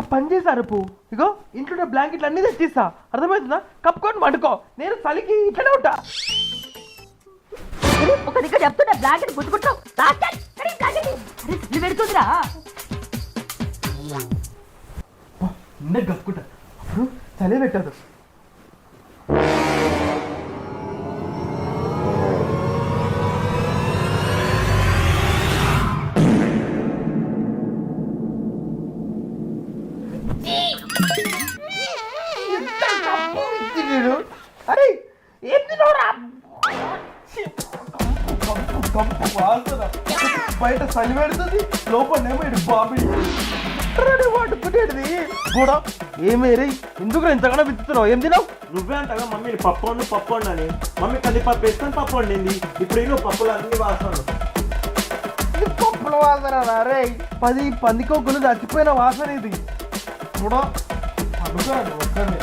పని చేశారు పూ. ఇగో ఇంట్లో బ్లాంకెట్లు అన్ని తెచ్చిస్తా. అర్థమవుతుందా? కప్పుకొని వండుకో. నేను చలికి ఇట్లనే ఉంటా. ఒక దగ్గర చెప్తున్నా బ్లాంకెట్ పుట్టుకుంటావు పెడుతుందిరా. నిన్న కప్పుకుంటా అప్పుడు చలి పెట్టదు. అరే ఏం బయట చలి పెడుతుంది లోపలేమో ఇటు బాబీ పట్టుకునేది కూడా ఏమే రే ఎందుకు ఇంతకన్నా విత్తుతున్నావు ఏం తినావు నువ్వే అంటగా మమ్మీ పప్పు వండు పప్పు వండని మమ్మీ కందిపప్పు వేస్తాను పప్పు వండింది ఇప్పుడు నువ్వు పప్పులు అన్ని వాసన పప్పుల వాసన రే పది పందికొక్కులు చచ్చిపోయిన వాసన ఇది. കൂടെ അടുക്കാണ്